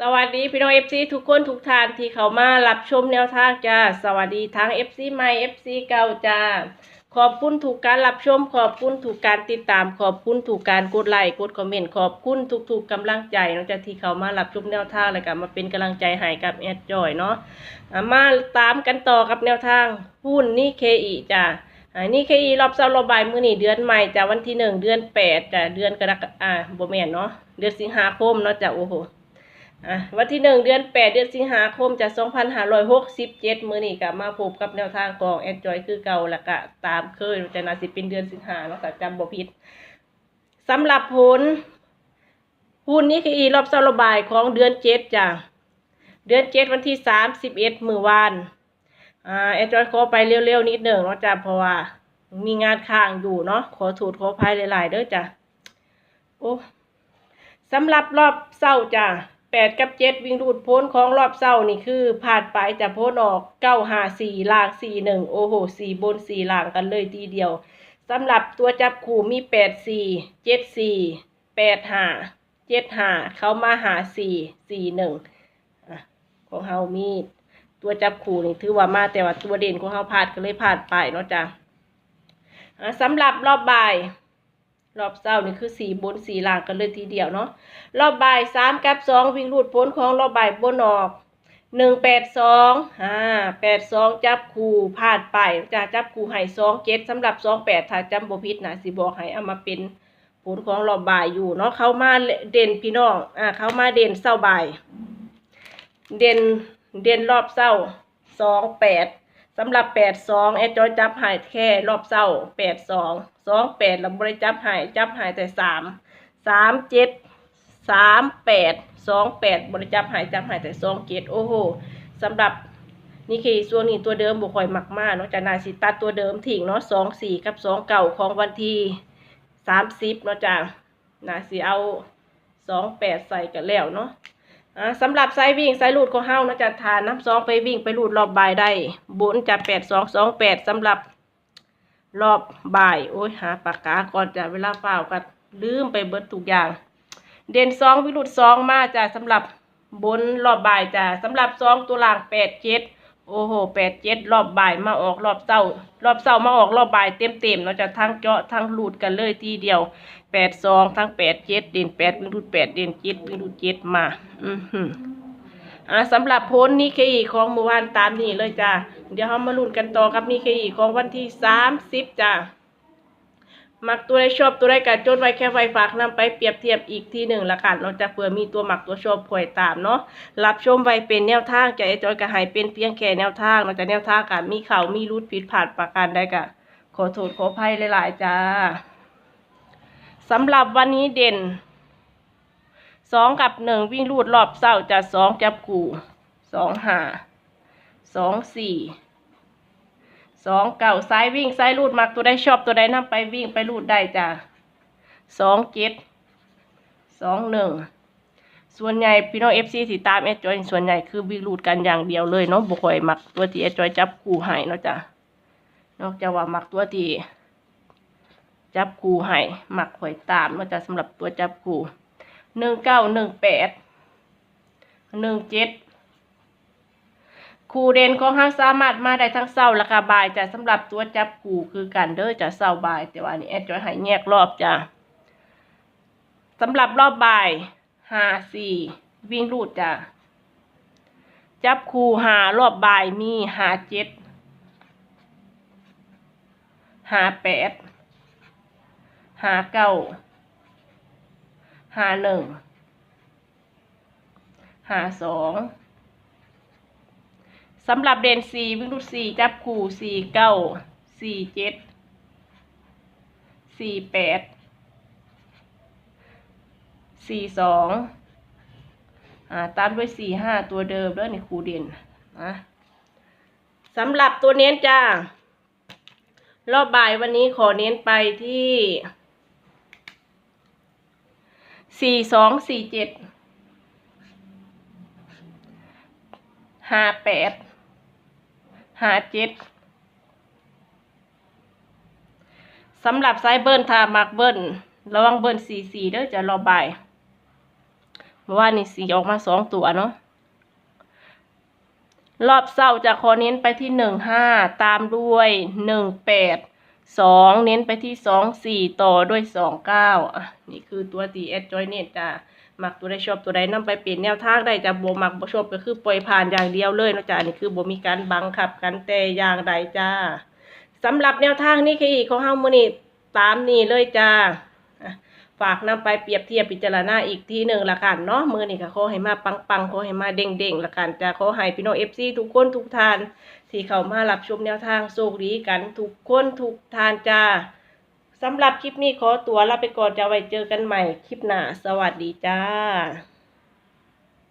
สวัสดีพี่น้องเอฟซีทุกคนทุกท่านที่เขามารับชมแนวทางจ้า สวัสดีทั้งเอฟซีใหม่เอฟซีเก่าจ้า ขอบคุณถูกการรับชม ขอบคุณถูกการติดตาม ขอบคุณถูกการกดไลค์กดคอมเมนต์ขอบคุณทุกๆกำลังใจนอกจากที่เขามารับชมแนวทางแล้วก็มาเป็นกำลังใจให้กับแอดจอยเนาะอะมาตามกันต่อกับแนวทางหุ้นนี่เคอีจ้าอันนี้เคอีรอบเสาร์รอบบ่ายมื้อนี้เดือนใหม่จ้ะวันที่หนึ่งเดือนแปดจ้ะเดือนกรกฎาอ่าบ่แม่นเนาะเดือนสิงหาคมเนาะจ้ะโอ้โห อะวันที่หนึ่งเดือนแปดเดือนสิงหาคมจะสองพันห้าร้อยหกสิบเจ็ดมือนี้ก็มาพบกับแนวทางของแอดจอยคือเก่าแล้วก็ตามเคยจะนาสิเป็นเดือนสิงหาเนาะก็จำบ่ผิดสำหรับผลหุ้นนี้เคอีรอบเสาร์รอบายของเดือนเจ็ดจ้ะเดือนเจ็ดวันที่สามสิบเอ็ดมือวานอ่าแอดจอยขอไปเร็วๆนิดหนึ่งเนาะจ้ะเพราะว่ามีงานค้างอยู่เนาะขอถูดขออภัยหลายๆเด้อจ้ะโอ้สำหรับรอบเศร้าจ้ะ แปดกับเจ็ดวิ่งรูดพ้นของรอบเศร้านี่คือผ่านไปจะพ้นออกเก้าหาสี่ลางสี่หนึ่งโอ้โหสี่บนสี่ล่างกันเลยทีเดียวสำหรับตัวจับคู่มีแปดสี่เจ็ดสี่แปดหาเจ็ดหาเขามาหาสี่สี่หนึ่งอะของเฮามีตัวจับคู่นี่ถือว่ามาแต่ว่าตัวเด่นของเขาพลาดก็เลยพลาดไปเนาะจ้ะสำหรับรอบบ่าย รอบเศร้านี่คือสีบนสีล่างกันเลยทีเดียวเนาะรอบบ่ายสามกับสองวิ่งรูดพ้นของรอบบ่ายบนออกหนึ่งแปดสองอ่าแปดสองจับคู่พลาดไปจะจับคู่ให้สองเจ็ดสำหรับสองแปดถ้าจำบ่ผิดนะสิบอกให้เอามาเป็นผลของรอบบ่ายอยู่เนาะเขามาเด่นพี่น้องอ่าเขามาเด่นเศร้าบ่าย เด่นเด่นรอบเศร้าสองแปด สำหรับแปดสองแอดจอยจับหายแค่รอบเศร้าแปดสองสองแปดเราบริจับหายจับหายแต่สามสามเจ็ดสามแปดสองแปดบริจับหายจับหายแต่สองเจ็ดโอ้โหสำหรับนี่คือส่วนนี้ตัวเดิมบุคอยมากมากเนาะจากนาสิตัดตัวเดิมทิ้งเนาะสองสี่กับสองเก่าของวันที่สามสิบเนาะจ้ะนาสิเอาสองแปดใส่กันแล้วเนาะ อ่าสำหรับไซวิ่งไซรูดของเฮานะจะทานน้ำซองไปวิ่งไปรูดรอบบ่ายได้บนจะแปดสองสองแปดสำหรับรอบบ่าย โอ้ยหาปากกาก่อนจะเวลาเปล่ากันลืมไปเบิดทุกอย่าง เด่นสองวิรุดสองมาจ้ะสำหรับบนรอบบ่ายจ้ะสำหรับสองตัวล่างแปดเจ็ดโอ้โหแปดเจ็ดรอบบ่ายมาออกรอบเศร้ารอบเศร้ามาออกรอบบ่ายเต็มเต็มเนาะจะทั้งเจาะทั้งรูดกันเลยทีเดียว แปดสองทั้งแปดเจ็ดเด่นแปดวิ่งรูดแปดเด่นเจ็ดวิ่งรูดเจ็ดมา อือหืออ่าสำหรับโพสนี้เคอีของเมื่อวานตามนี้เลยจ้าเดี๋ยวเรามาลุ้นกันต่อกับนี่เคอีของวันที่สามสิบจ้ามักตัวใดชอบตัวใดกัจดไว้แค่ไว้ฝากนำไปเปรียบเทียบอีกทีหนึ่งละกันเราจะเผื่อมีตัวหมักตัวชอบผวยตามเนาะรับชมไว้เป็นแนวทางจะไอจอยกระหายเป็นเพียงแค่แนวทางเราจะแนวทางกันมีเข่ามีรุดผิดผ่านประการใดกะขอโทษขออภัยหลายๆจ้า สำหรับวันนี้เด่นสองกับหนึ่งวิ่งรูดรอบเศร้าจะสองจับกูสองหาสองสี่สองเก่าซ้ายวิ่งซ้ายรูดมักตัวใดชอบตัวใดนำไปวิ่งไปรูดได้จ้ะสองเจ็ดสองหนึ่งส่วนใหญ่พี่น้องเอฟซีสีตามเอจอยส่วนใหญ่คือวิ่งรูดกันอย่างเดียวเลยเนาะบุคอยมักตัวที่เอจอยจับกูให้เนาะจ้ะนอกจากว่ามักตัวที่ จับกูให้หมักหอยตามมันจะสำหรับตัวจับกูหนึ่งเก้าหนึ่งแปดหนึ่งเจ็ดคูเด่นของห้างสามารถมาได้ทั้งเศร้าและกบ่ายจะสำหรับตัวจับกูคือกันเด้อจะเศร้าบ่าย แต่ว่าอันนี้แอดจอยให้แยกรอบจ้ะสำหรับรอบบ่ายห้าสี่วิ่งรูดจ้ะจับคูหารอบบ่ายมีหาเจ็ดหาแปด หาเก้าหาหนึ่งหาสองสำหรับเด่นสี่วิ่งรูดสี่จับคู่สี่เก้าสี่เจ็ดสี่แปดสี่สองอ่าตามด้วยสี่ห้าตัวเดิมแล้วในครูเด่นนะสำหรับตัวเน้นจ้ารอบบ่ายวันนี้ขอเน้นไปที่ สี่สองสี่เจ็ดห้าแปดห้าเจ็ดสำหรับไซเบิร์นถ้ามักเบิร์นระวังเบิร์นสี่สี่เด้อจะรอบบ่ายเมื่อวานนี่สีออกมาสองตัวเนาะรอบเศร้าจะขอเน้นไปที่หนึ่งห้าตามด้วยหนึ่งแปด สองเน้นไปที่สองสี่ต่อด้วยสองเก้าอะนี่คือตัวตีเอสจอยเน็ตจ้ะมักตัวใดชอบตัวใดนำไปเปลี่ยนแนวทางได้จะโบหมักโบชอบก็คือปล่อยผ่านอย่างเดียวเลยนะจ้ะนี่คือโบมีการบังคับกันแต่อย่างใดจ้าสำหรับแนวทางนี้คืออีกของเฮามื้อนี้ตามนี้เลยจ้าอะ ฝากนำไปเปรียบเทียบพิจารณาอีกทีหนึ่งละกันเนาะมือนี่ค่ะขอให้มาปังๆขอให้มาเด้งๆละกันจะขอให้พี่น้องเอฟซีทุกคนทุกท่านที่เข้ามารับชมแนวทางโชคดีกันทุกคนทุกทานจ้าสำหรับคลิปนี้ขอตัวลาไปก่อนจะไว้เจอกันใหม่คลิปหน้าสวัสดีจ้า